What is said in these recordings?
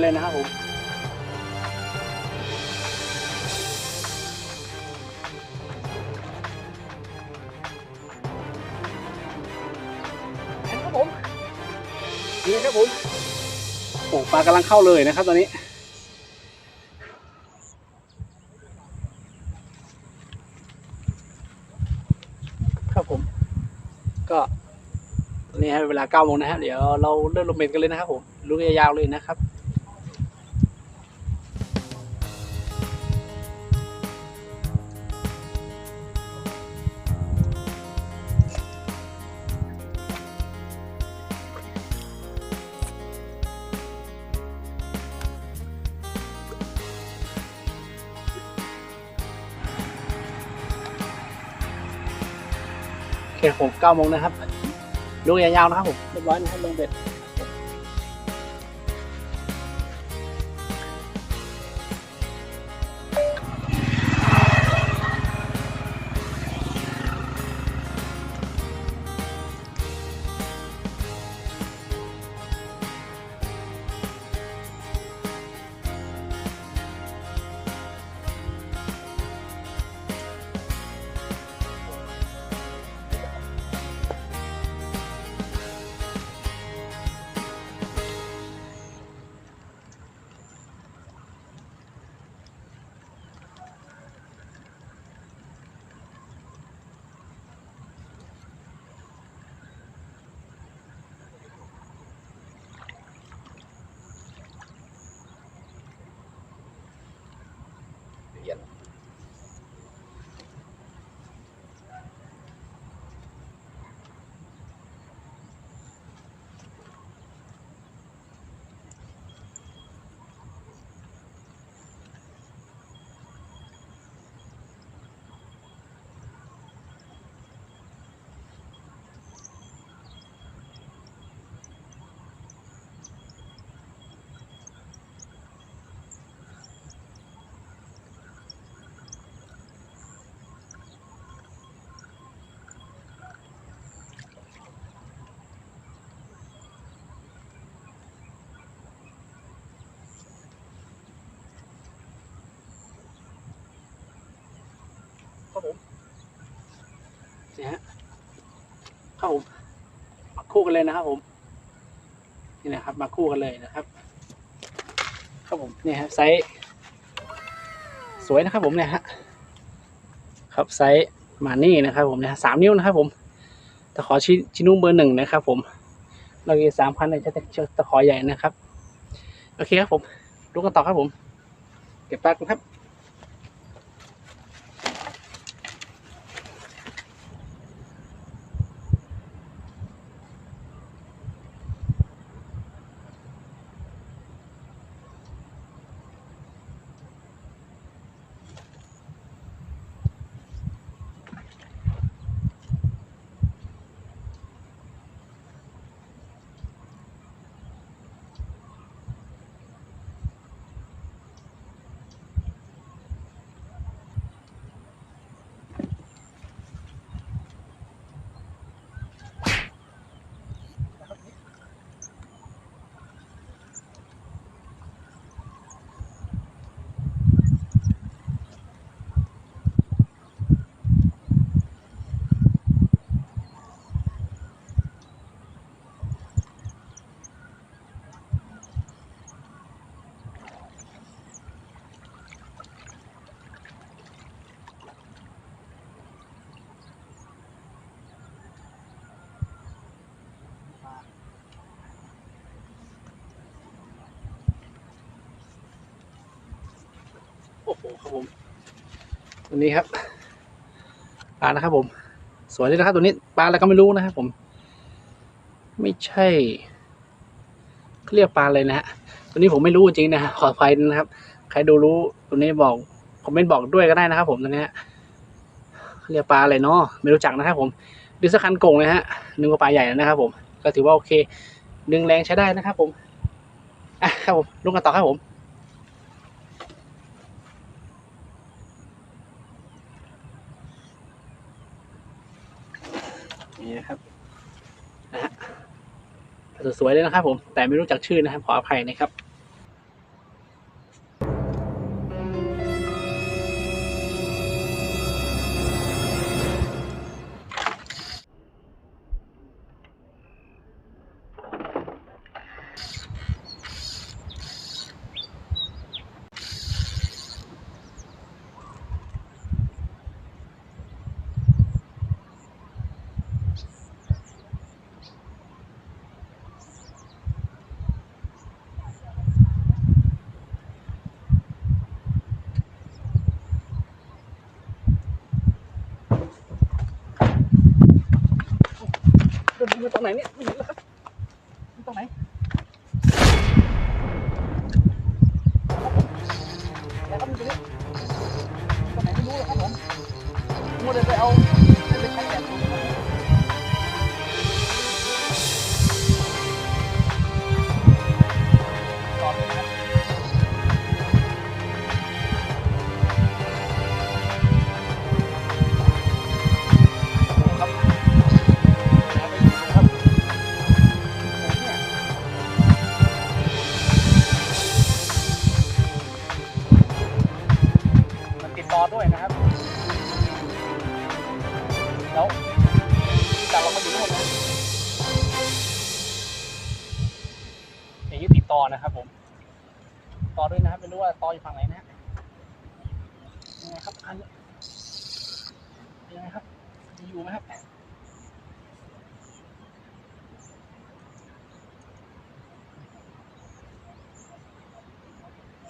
คู่กันเลยนะครับผมเห็นครับผมนี่ครับผมโอ้ปลากำลังเข้าเลยนะครับตอนนี้ครับผม ก็ตอนนี้ให้เวลาเก้าโมงนะฮะเดี๋ยวเราเริ่มลงเบ็ดกันเลยนะครับผมลุยยาวๆเลยนะครับ ผมเก้าโมงนะครับลูกยาวๆนะครับผมเรียบร้อยนะครับลงเบ็ด ค นี่ฮะครับผมมาคู่กันเลยนะครับผมนี่นะครับ มาคู่กันเลยนะครับ ครับผมนี่ฮะไซส์สวยนะครับ ผมเนี่ยฮะครับไซส์มานี่นะครับ ผมเนี่ยสามนิ้วนะครับ ผมตะขอชิชินุ่มเบอร์หนึ่งนะครับ ผมเราอีสามพันเลยจะตะขอใหญ่นะครับ โอเคครับผมดูกันต่อครับผม เก็บปลากันครับ โอ้ครับผมตัวนี้ครับปลานะครับ ผม สวยเลยนะครับ ตัวนี้ปลาอะไรก็ไม่รู้นะครับผม ไม่ใช่เขาเรียกปลาอะไรนะฮะตัวนี้ผมไม่รู้จริงนะฮะขออภัยนะครับ ใครดูรู้ตัวนี้บอกคอมเมนต์บอกด้วยก็ได้นะครับ ผมตัวนี้เรียกปลาอะไรเนาะไม่รู้จักนะครับ ผมดูสักคันโก่งเลยฮะนึกว่าปลาใหญ่นะครับ ผม ก็ถือว่าโอเค ดึงแรงใช้ได้นะครับ ผมอะครับผมลุกกันต่อครับผม นี่นะครับนะฮะ สวยๆเลยนะครับผมแต่ไม่รู้จักชื่อนะครับขออภัยนะครับ มือตรงไหนเนี่ย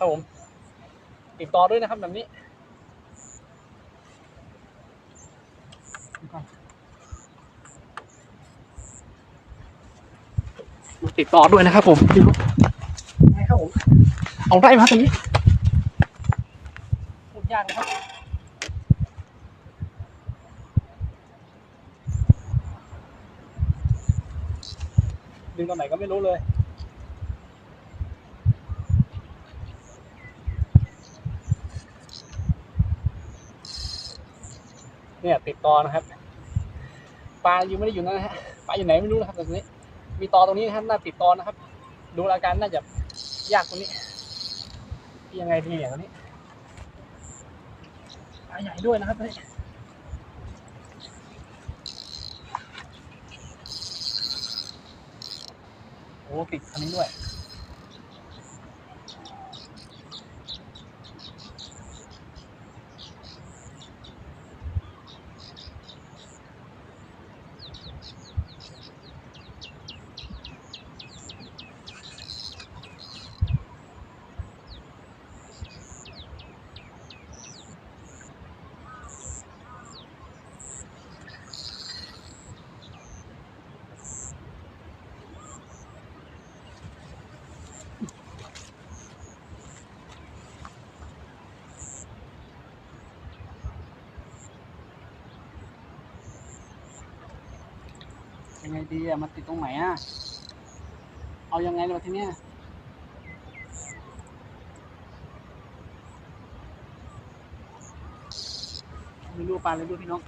ครับผม ติดต่อด้วยนะครับแบบนี้ติดต่อด้วยนะครับผมดูไงครับผมเอาได้ไหมครับตรงนี้พูดยากนะครับดึงตรงไหนก็ไม่รู้เลย เนี่ยติดต่อนะครับ ปลาอยู่ไม่ได้อยู่นั่นนะฮะ ปลาอยู่ไหนไม่รู้นะครับตรงนี้ มีตอตรงนี้นะครับน่าติดตอนะครับ ดูอาการน่าจะยากตรงนี้ ยังไงดีเนี่ยตรงนี้ปลาใหญ่ด้วยนะครับตรงนี้โอ้ติดคันนี้ด้วย ยังไงดีอะมันติดตรงไหนอะเอายังไงล่ะทีเนี้ยไม่รู้ปลาอะไรด้วยพี่น้อง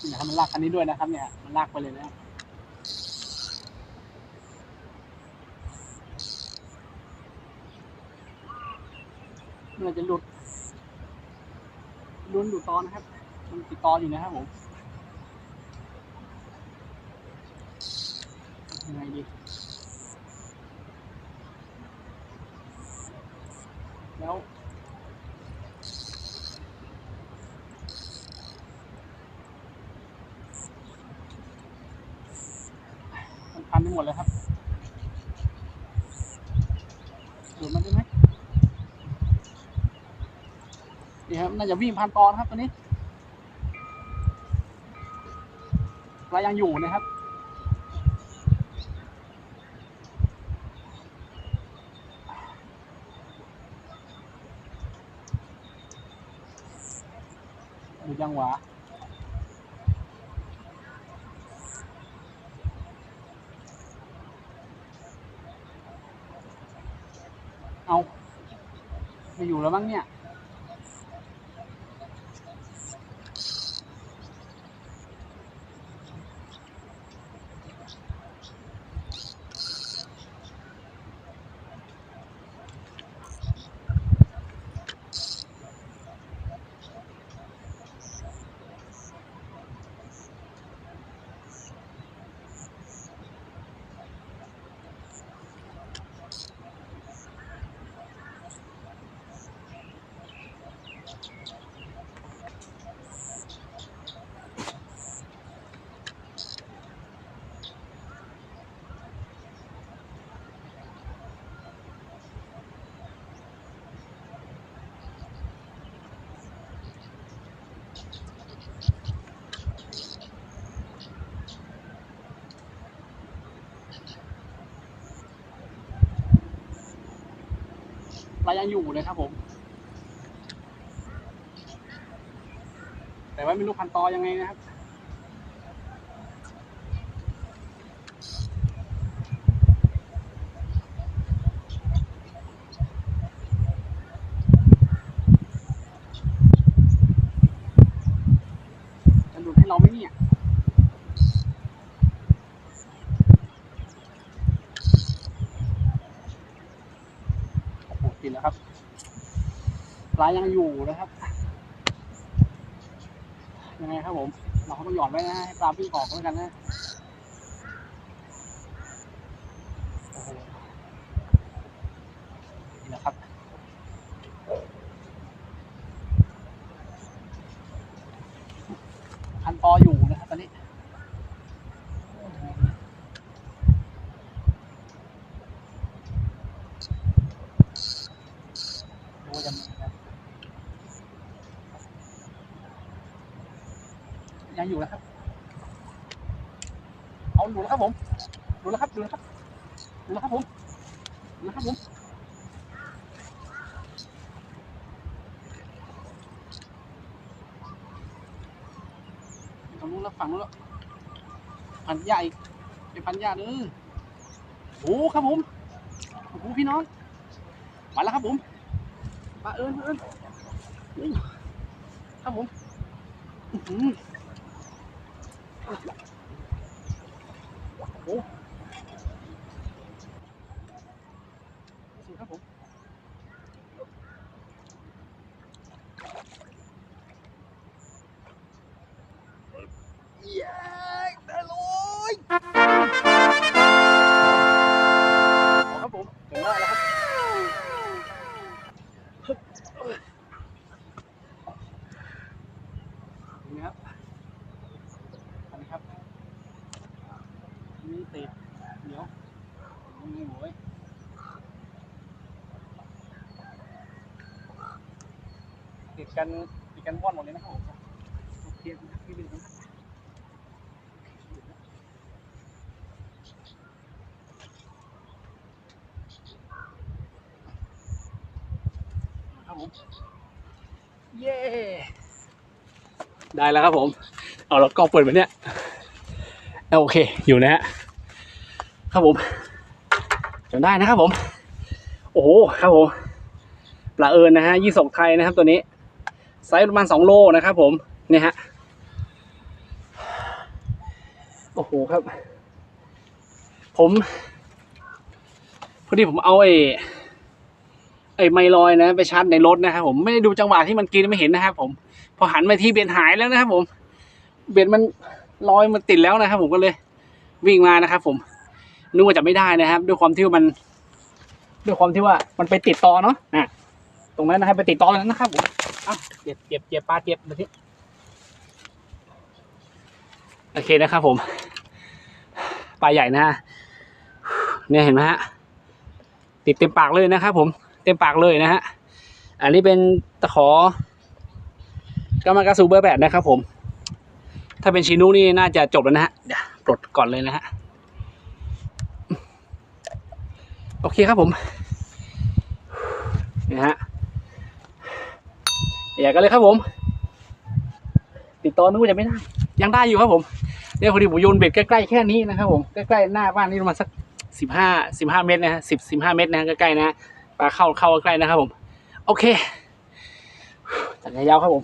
นี่นะครับมันลากคันนี้ด้วยนะครับ เนี่ย มันลากไปเลยนะเมื่อจะหลุดลุ้นอยู่ตอนนะครับ มันติดต่ออยู่นะครับผมยังไงดี แล้วมันพันไปหมดเลยครับดูมันได้ไหมนี่ครับ น่าจะวิ่งพันตอนครับตัวนี้ายังอยู่นะครับอยู่ยังหวะเอาไม่อยู่แล้วมั้งเนี่ย ปลายังอยู่เลยครับผม แต่ว่าไม่รู้พันตอยังไงนะครับ จะดูดให้เราไหมเนี่ยโอ้โหกินแล้วครับ ปลา ยังอยู่นะครับยังไงครับผม เราก็ต้องหย่อนไว้นะให้ปลาวิ่งออกแล้วกันนะโอ้โหนี่นะครับ พันตออยู่นะครับตอนนี้ ดูว่าจะมีครับยังอยู่นะครับ เอาดูแล้วครับผม ดูแล้วครับ ดูแล้วครับ ดูแล้วครับผม ดูแล้วครับผม ตรงนู้นแล้วฝั่งนู้นแล้ว ใหญ้าอีกไปพันหญ้าเด้อโอ้ครับผมโอ้โหพี่น้องมาแล้วครับผมมาเอิญเอิญครับผม กันติดกันว่อนหมดเลยนะครับผมเคครับพี่เป็นครับผมเย้ได้แล้วครับผม เอาแล้วกล้องเปิดไปเนี่ยโอเคอยู่นะฮะครับผมจนได้นะครับผม โอ้โหครับผมปลาเอิญนะฮะยี่สกไทยนะครับตัวนี้ ไซส์ประมาณสองโลนะครับผมเนี่ยฮะโอ้โหครับ ผมพอดีผมเอาไอ้ไอ้ไมลอยนะ ไปชาร์จในรถนะครับผมไม่ได้ดูจังหวะที่มันกินไม่เห็นนะครับผมพอหันไปที่เบ็ดหายแล้วนะครับผม เบ็ดมันลอยมันติดแล้วนะครับผมก็เลยวิ่งมานะครับผมนึกว่าจะไม่ได้นะครับ ด้วยความที่ว่ามัน ด้วยความที่ว่ามันไปติดต่อเนาะอะ ตรงนั้นนะครับไปติดต่อนั้นนะครับผมอ้าวเจ็บเจ็บเจ็บปลาเจ็บมาที่โอเคนะครับผมปลาใหญ่นะฮะเนี่ยเห็นไหมฮะติดเต็มปากเลยนะครับผมเต็มปากเลยนะฮะอันนี้เป็นตะขอกามากาซูเบอร์แปดนะครับผม ถ้าเป็นชินุนี่น่าจะจบแล้วนะฮะเดี๋ยวปลดก่อนเลยนะฮะ โอเคครับผมนี่ฮะ อย่ากันเลยครับผม ติดต่อนึกว่าจะไม่ได้ ยังได้อยู่ครับผมเนี่ยพอดีผมโยนเบ็ดใกล้ๆแค่นี้นะครับผมใกล้ๆหน้าบ้านนี่ประมาณสักสิบห้าสิบห้าเมตรนะฮะสิบสิบห้าเมตรนะใกล้ๆนะปลาเข้าเข้าใกล้นะครับผม โอเคจัดยาวครับผม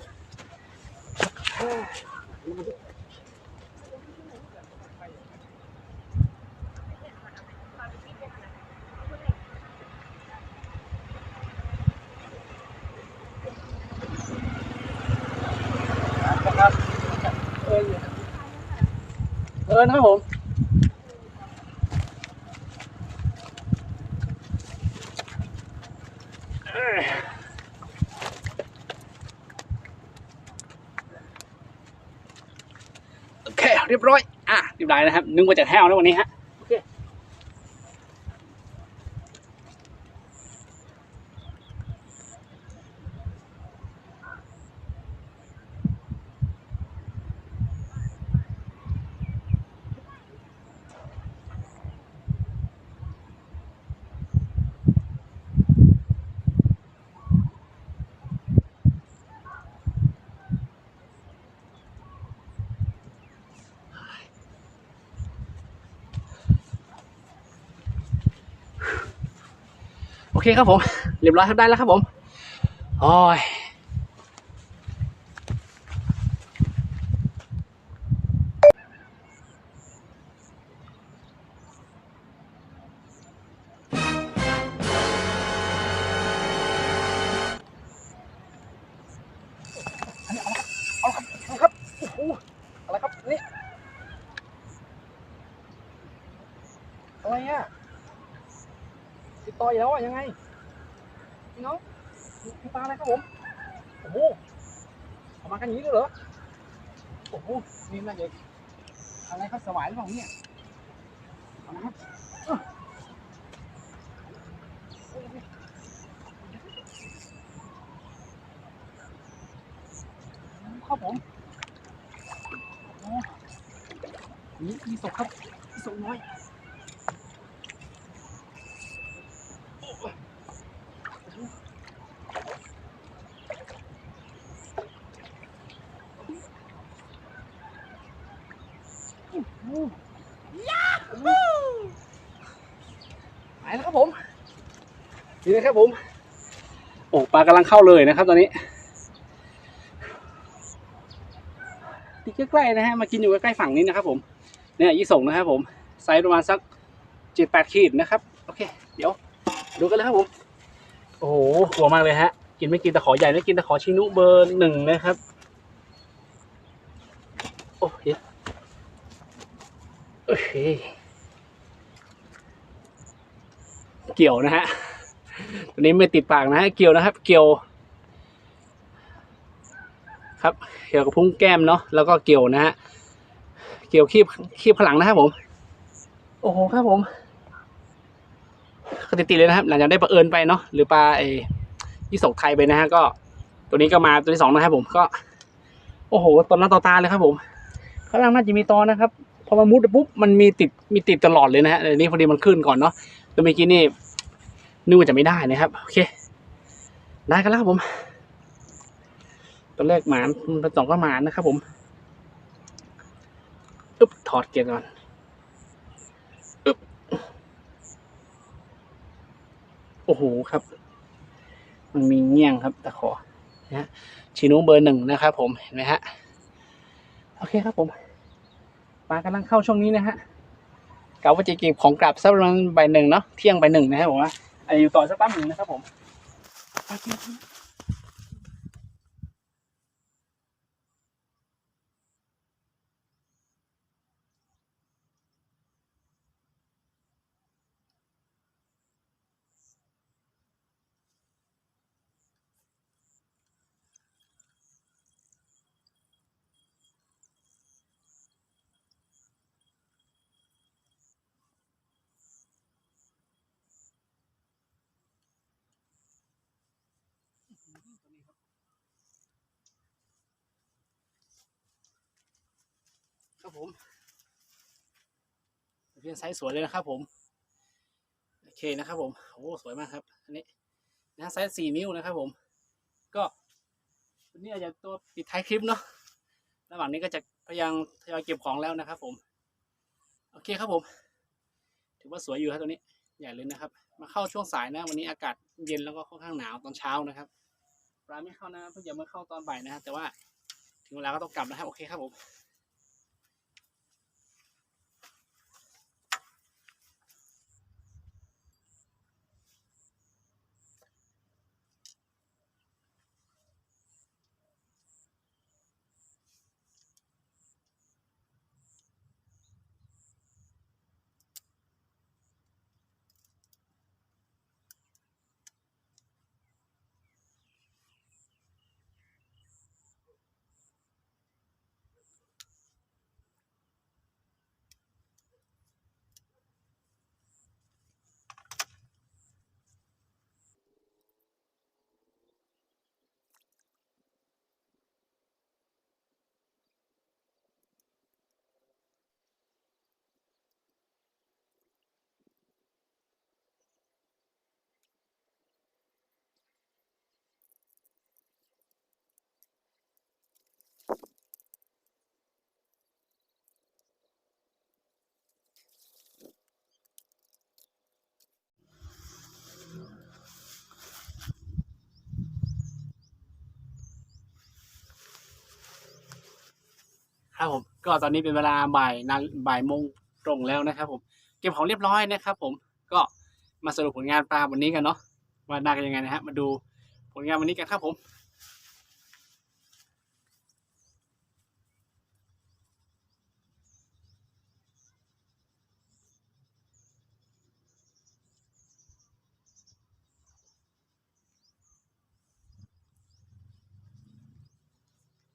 นะครับเออ เออนะครับผมโอเคเรียบร้อย อะเรียบร้อยนะครับ นึกว่าจะแห้วนะวันนี้ฮะ เคเคครับผม เรียบร้อยครับได้แล้วครับผมโอ้ย ต่อยแล้วอะยังไงพี่น้องพี่ปลาอะไรครับผมโอ้โหออกมากันอย่างนี้เลยเหรอโอ้โหนี่น่าจะอะไรครับสวายหรือเปล่าเนี่ยเอาละครับเอ้อครับผมโอ้นี่มีศพครับมีศพน้อย ไปแล้วครับผมนี่นะครับผม โอ้ปลากำลังเข้าเลยนะครับ ตอนนี้ที่ใกล้ๆนะฮะมากินอยู่ใกล้ๆฝั่งนี้นะครับ ผมเนี่ยยี่ส่งนะครับผมไซส์ประมาณสักเจ็ดแปดขีดนะครับ โอเค เดี๋ยว ดูกันเลยครับผม โอ้โหหัวมากเลยฮะ กินไม่กินตะขอใหญ่ไม่กินตะขอชินุเบอร์หนึ่งนะครับโอเคโอ เคเกี่ยวนะฮะตัวนี้ไม่ติดปากนะฮะเกี่ยวนะครับ เกี่ยว ครับเกี่ยวกับพุ้งแก้มเนาะแล้วก็เกี่ยวนะฮะเกี่ยวคีบคีบข้างหลังนะครับผม โอ้โหครับผมก็ติดๆเลยนะครับ หลังจากได้ปลาเอิญไปเนาะหรือปลาไอ้ยี่สกไทยไปนะฮะก็ ตัวนี้ก็มาตัวที่สองนะครับผมก็ โอ้โหตอนหน้าต่อตาเลยครับผมข้างล่างน่าจะมีตอนะครับพ อมันมุดปุ๊บมันมีติดมีติดตลอดเลยนะฮะแต่นี่พอดีมันขึ้นก่อนเนาะแตัวเมื่อกี้นี่นึกว่าจะไม่ได้นะครับโอเค ได้กันแล้วครับผมตัวแรกหมานตัวสองก็หมานนะครับ ผมอึ๊บถอดเกียร์ก่อนอึ๊บโอ้โหครับ มันมีเงี้ยงครับตะขอนะชิโนุเบอร์หนึ่งนะครับ ผมเห็นไหมฮะโอเคครับผมากำลังเข้าช่วงนี้นะฮะกาว่าจะเก็บของกลับสักประมาณบ่ายหนึ่งเนาะเที่ยงใบหนึ่งนะครับผมว่าอาจจะอยู่ต่อสักแป๊บหนึ่งนะครับผม ครับผมเพียนไซส์สวยเลยนะครับผมโอเคนะครับผมโอ้สวยมากครับอันนี้นะไซส์สี่นิ้วนะครับผม ก็วันนี้อาจจะตัวปิดท้ายคลิปเนาะระหว่างนี้ก็จะพยายามทยอยเก็บของแล้วนะครับผม โอเคครับผม ถือว่าสวยอยู่ครับตัวนี้ใหญ่เลยนะครับ มาเข้าช่วงสายนะ วันนี้อากาศเย็นแล้วก็ค่อนข้างหนาวตอนเช้านะครับปลาไม่เข้านะเพิ่งจะมาเข้าตอนบ่ายนะแต่ว่า ถึงเวลาก็ต้องกลับนะครับโอเคครับผม ครับผมก็ตอนนี้เป็นเวลาบ่ายนาบ่ายโมงตรงแล้วนะครับ ผมเก็บของเรียบร้อยนะครับ ผมก็มาสรุปผลงานปลาวันนี้กันเนาะว่าได้กันยังไงนะฮะมาดูผลงานวันนี้กันครับผม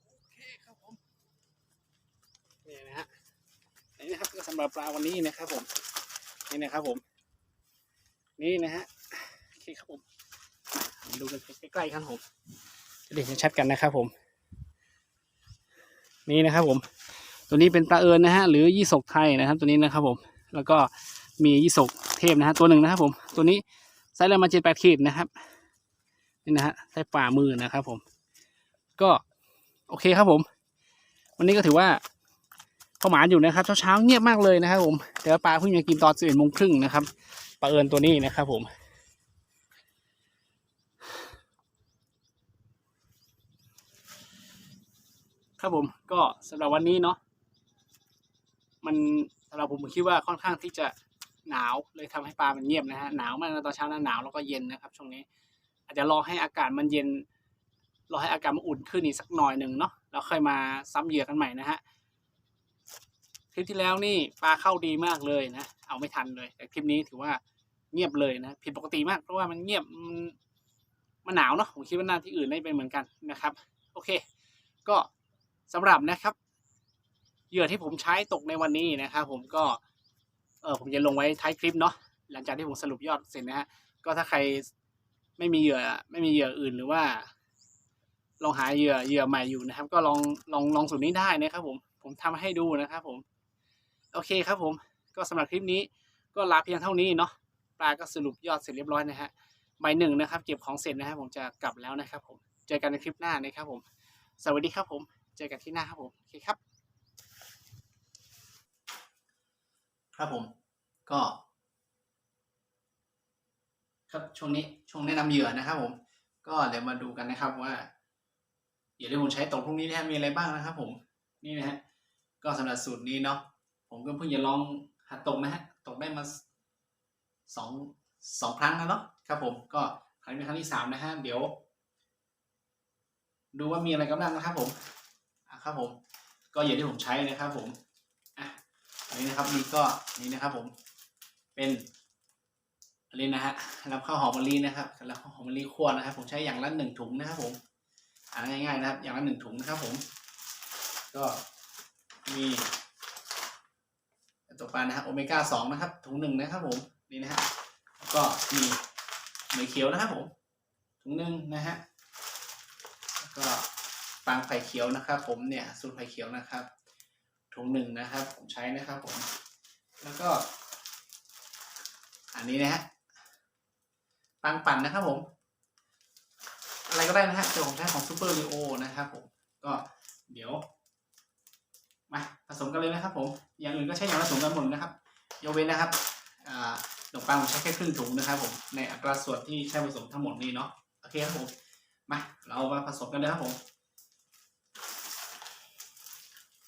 โอเคครับผมนี่นะฮะนี่นะครับก็สำ หรับปลาวันนี้นะครับผม นี่นะครับผม นี่นะฮะโอเคครับผมมาดูกันใกล้ๆครับผมจะได้เห็นชัดกันนะครับผม นี่นะครับผม ตัวนี้เป็นปลาเอิญนะฮะหรือยี่สกไทยนะครับ ตัวนี้นะครับผม แล้วก็มียี่สกเทพนะฮะตัวหนึ่งนะครับผม ตัวนี้ไซส์ประมาณเจ็ดแปดขีดนะครับนี่นะฮะไซส์ฝ่ามือนะครับผม ก็โอเคครับผม วันนี้ก็ถือว่า ข้าหมาอยู่นะครับเช้าๆเงียบมากเลยนะครับ ผมแต่ปลาเพิ่งจะกินตอนสิบเอ็ดโมงครึ่งนะครับปลาเอิญตัวนี้นะครับ ผม ครับผมก็สำหรับวันนี้เนาะมันสำหรับผมผมคิดว่าค่อนข้างที่จะหนาวเลยทำให้ปลามันเงียบนะฮะหนาวมากตอนเช้านะหนาวแล้วก็เย็นนะครับช่วงนี้ อาจจะรอให้อากาศมันเย็นรอให้อากาศมันอุ่นขึ้นอีกสักหน่อยหนึ่งเนาะแล้วค่อยมาซ้ำเหยื่อกันใหม่นะฮะ ลิปที่แล้วนี่ปลาเข้าดีมากเลยนะ เอาไม่ทันเลย แต่คลิปนี้ถือว่าเงียบเลยนะ ผิดปกติมากเพราะว่ามันเงียบมันมันหนาวเนาะผมคิดว่าหน้าที่อื่นไม่เป็นเหมือนกันนะครับ โอเค ก็สำหรับนะครับเหยื่อที่ผมใช้ตกในวันนี้นะครับผมก็เออผมจะลงไว้ท้ายคลิปเนาะหลังจากที่ผมสรุปยอดเสร็จนะฮะก็ถ้าใครไม่มีเหยื่อไม่มีเหยื่ออื่นหรือว่า ลองหาเหยื่อเหยื่อใหม่อยู่นะครับ ก็ลองลองลองสูตรนี้ได้นะครับผมผมทำให้ดูนะครับผม โอเคครับผมก็สำหรับคลิปนี้ก็ลาเพียงเท่านี้เนาะปลาก็สรุปยอดเสร็จเรียบร้อยนะฮะใบหนึ่งนะครับ เก็บของเสร็จนะครับผมจะกลับแล้วนะครับผมเจอกันในคลิปหน้านะครับผม สวัสดีครับผม เจอกันที่หน้าครับผมโอเคครับ ครับผมก็ ครับช่วงนี้ช่วงแนะนำเหยื่อนะครับผม ก็เดี๋ยวมาดูกันนะครับว่าเหยื่อที่ผมใช้ตกพรุ่งนี้นะฮะมีอะไรบ้างนะครับผมนี่นะฮะก็สำหรับสูตรนี้เนาะ ผมก็เพิ่งจะลองหัดตกนะฮะตกได้มาสองสองครั้งแล้วเนาะครับผมก็ครั้งนี้เป็นครั้งที่สามนะฮะเดี๋ยว ดูว่ามีอะไรกันบ้างนะครับ ผมอะครับผม ก็เหยื่อที่ผมใช้นะครับ ผมอะอันนี้นะครับนี่ก็นี่นะครับ ผมเป็นอันนี้นะฮะรับข้าวหอมมะลินะครับรับข้าวหอมมะลิคั่วนะครับ ผมใช้อย่างละหนึ่งถุงนะครับ ผมอ่าง่ายๆนะครับ อย่างละหนึ่งถุงนะครับ ผม ก็มี ตัวปลานะฮะโอเมก้าสองนะครับถุงหนึ่งนะครับผมนี่นะฮะก็มีหมยเขียวนะครับผมถุงหนึ่งนะฮะแล้วก็ฟางไผ่เขียวนะครับ ผมเนี่ยสูตรไผ่เขียวนะครับถุงหนึ่งนะครับ ผมใช้นะครับผม แล้วก็ อันนี้นะฮะปังปั่นนะครับผม อะไรก็ได้นะฮะแต่ผมใช้ของซูเปอร์ลีโอนะครับผม ก็เดี๋ยว ผสมกันเลยนะครับผม อย่างอื่นก็ใช้อย่างละถุงกันหมดนะครับยกเว้นนะครับอ่าขนมปังผมใช้แค่ครึ่งถุงนะครับผม ในอัตราส่วนที่ใช้ผสมทั้งหมดนี้เนาะ โอเคครับผม มา เรามาผสมกันเลยครับผม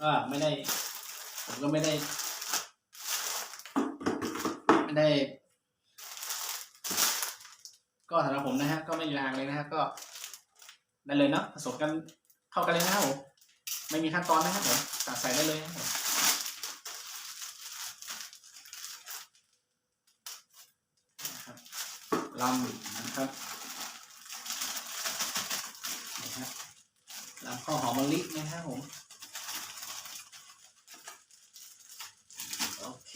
ก็ไม่ได้ ผมก็ไม่ได้ ไม่ได้ ก็สำหรับผมนะฮะ ก็ไม่ลางเลยนะฮะ ก็ได้เลยเนาะ ผสมกันเข้ากันเลยนะครับผม ไม่มีขั้นตอนนะครับผม ใส่ได้เลยนะครับผมนะครับนะครับลำข้าวหอมมะลินะครับผมโอเค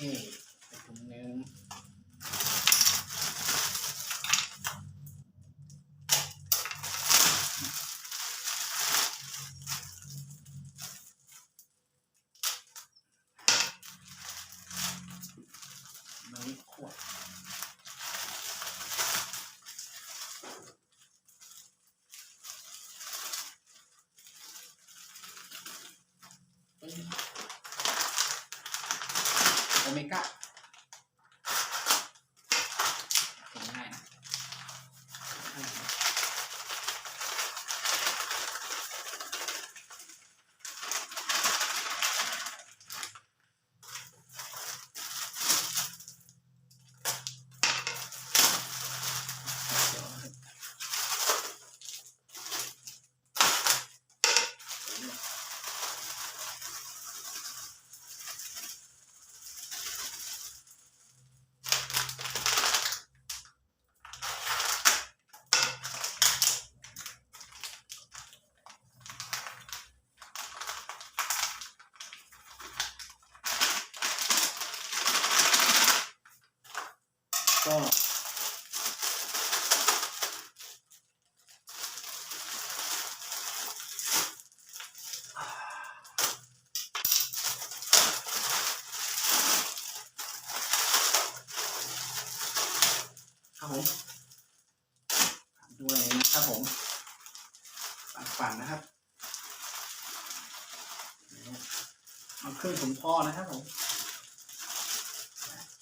พ่อนะครับผม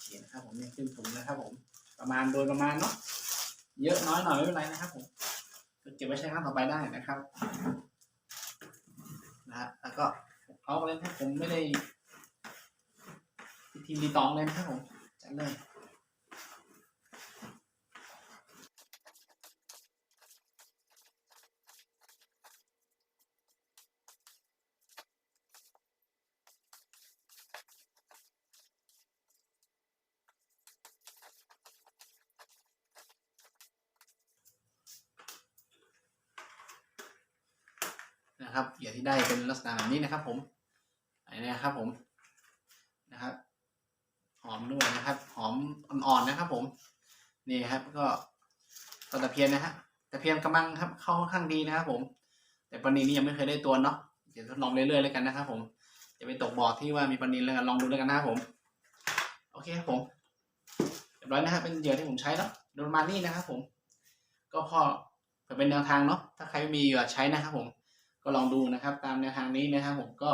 เขียนะครับผมเนี่ยครึ่งถุงนะครับผม ประมาณโดยประมาณเนาะ เยอะน้อยหน่อยไม่เป็นไรนะครับผมเก็บไว้ใช้ครั้งต่อไปได้นะครับ นะฮะแล้วก็เขาเล่นะครับผมไม่ได้พิธีรีตองเล่นครับผมจัดเลย นะครับเหยื่อที่ ได้เป็นลักษณะแบบนี้นะครับ ผมอันนี้นะครับ ผมนะครับ หอมด้วยนะครับ หอมอ่อนๆนะครับ ผม นี่ครับ ก็ก็ตะเพียนนะฮะตะเพียนกำลังครับ เข้าค่อนข้างดีนะครับ ผม แต่ปนินนี่ยังไม่เคยได้ตัวเนาะเดี๋ยวทดลองเรื่อยๆเลยกันนะครับ ผมจะไปตกบ่อที่ว่ามีปนินแล้วกันลองดูแล้วกันนะครับผม โอเคครับผมเรียบร้อยนะครับเป็นเหยื่อที่ผมใช้แล้วโดยประมานี้นะครับ ผม ก็พอเพื่อเป็นแนวทางเนาะถ้าใครไม่มีเหยื่อใช้นะครับผม ก็ลองดูนะครับตามแนวทางนี้นะครับผมก็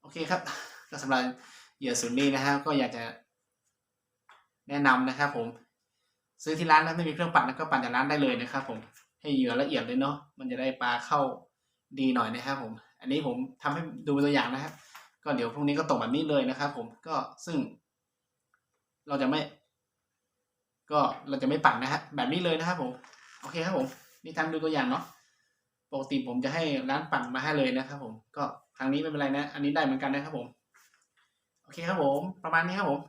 โอเคครับ ก็สำหรับเหยื่อศูนย์นี้นะครับก็อยากจะแนะนำนะครับ ผม ซื้อที่ร้านนะไม่มีเครื่องปั่นก็ปั่นจากร้านได้เลยนะครับ ผมให้เหยื่อละเอียดเลยเนาะมันจะได้ปลาเข้าดีหน่อยนะครับ ผม อันนี้ผมทำให้ดูตัวอย่างนะครับ ก็เดี๋ยวพรุ่งนี้ก็ตกแบบนี้เลยนะครับ ผมก็ซึ่ง เราจะไม่ ก็เราจะไม่ปั่นนะฮะแบบนี้เลยนะครับ ผม โอเคครับผมนี่ทำดูตัวอย่างเนาะ ปกติผมจะให้ร้านปั่นมาให้เลยนะครับผม ก็ครั้งนี้ไม่เป็นไรนะ อันนี้ได้เหมือนกันนะครับผม โอเคครับผม ประมาณนี้ครับผม